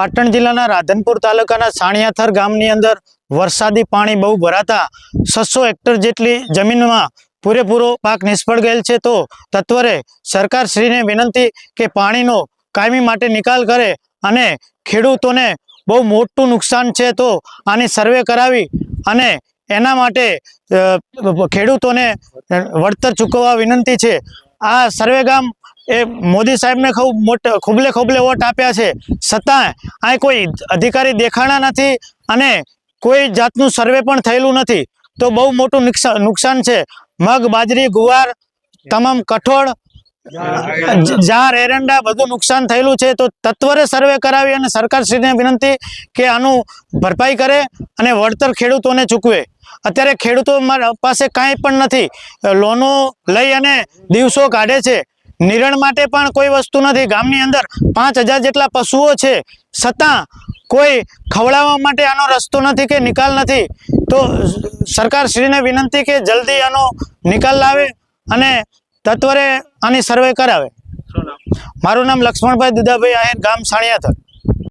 પાટણ જિલ્લાના રાધનપુર તાલુકાના સાણિયાથર ગામની અંદર વરસાદી પાણી બહુ ભરાતા છસો હેક્ટર જેટલી જમીનમાં પૂરેપૂરો પાક નિષ્ફળ ગયેલ છે તો તત્વરે સરકારશ્રીને વિનંતી કે પાણીનો કાયમી માટે નિકાલ કરે અને ખેડૂતોને બહુ મોટું નુકસાન છે તો આની સર્વે કરાવી અને એના માટે ખેડૂતોને વળતર ચૂકવવા વિનંતી છે. આ સર્વે ગામ એ મોદી સાહેબને ખૂબ મોટ, ખૂબલે ખોબલે વોટ આપ્યા છે. છતાં અહીં કોઈ અધિકારી દેખાણા નથી અને કોઈ જાતનું સર્વે પણ થયેલું નથી. તો બહુ મોટું નુકસાન છે. મગ, બાજરી, ગુવાર, તમામ કઠોળ જાર, એરંડા બધું નુકસાન થયેલું છે. તો તત્વરે સર્વે કરાવી અને સરકારશ્રીને વિનંતી કે આનું ભરપાઈ કરે અને વળતર ખેડૂતોને ચૂકવે. અત્યારે ખેડૂતો પાસે કાંઈ પણ નથી. લોનો લઈ અને દિવસો કાઢે છે. નિરણ માટે પણ કોઈ વસ્તુ નથી. ગામની અંદર પાંચ હજાર જેટલા પશુઓ છે. છતાં કોઈ ખવડાવવા માટે આનો રસ્તો નથી કે નિકાલ નથી. તો સરકારશ્રીને વિનંતી કે જલ્દી આનો નિકાલ લાવે અને તત્વરે આની સર્વે કરાવે. મારું નામ લક્ષ્મણભાઈ દુદાભાઈ આહિર ગામ સાણિયાથર.